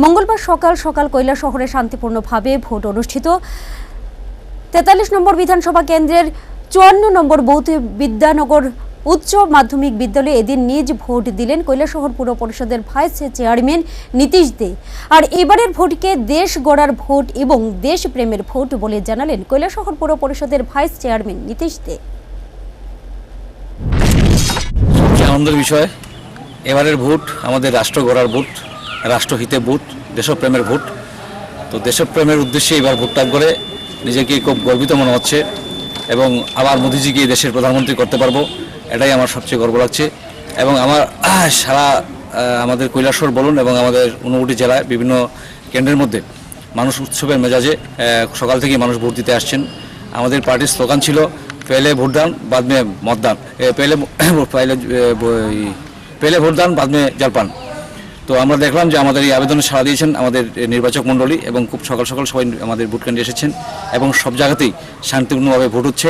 মঙ্গলবার সকাল সকাল কৈলা শহরে শান্তিপূর্ণভাবে ভোট অনুষ্ঠিত। তেতাল্লিশ নম্বর বিধানসভা কেন্দ্রের চুয়ান্ন নম্বর বৌদ্ধ বিদ্যানগর উচ্চ মাধ্যমিক বিদ্যালয়ে এদিন নিজ ভোট দিলেন কৈলাসহর পুর পরিষদের ভাইস চেয়ারম্যান নীতিশ দে। আর এবারের ভোটকে দেশ গড়ার ভোট এবং দেশপ্রেমের ভোট বলে জানালেন কৈলাসহর পুর পরিষদের ভাইস চেয়ারম্যান নীতিশ দে। আনন্দের বিষয়? এবারের ভোট, আমাদের রাষ্ট্র গড়ার ভোট। রাষ্ট্রহিতে ভোট, দেশপ্রেমের ভোট। তো দেশপ্রেমের উদ্দেশ্যে এবার ভোটটা করে নিজেকে খুব গর্বিত মনে হচ্ছে এবং আবার মোদিজিকে দেশের প্রধানমন্ত্রী করতে পারব, এটাই আমার সবচেয়ে গর্ব লাগছে। এবং আমার সারা আমাদের কৈলাসর বলুন এবং আমাদের ঊনকোটি জেলায় বিভিন্ন কেন্দ্রের মধ্যে মানুষ উৎসবের মেজাজে সকাল থেকেই মানুষ ভোট দিতে আসছেন। আমাদের পার্টির স্লোগান ছিল, পেলে ভোটদান, বাদ মে মতদান। পেলে পেলে ভোটদান, বাদ মে জলপান। তো আমরা দেখলাম যে আমাদের এই আবেদনে সাড়া দিয়েছেন আমাদের নির্বাচক মণ্ডলী এবং খুব সকাল সকাল সবাই আমাদের ভোট কেন্দ্রে এসেছেন এবং সব জায়গাতেই শান্তিপূর্ণভাবে ভোট হচ্ছে।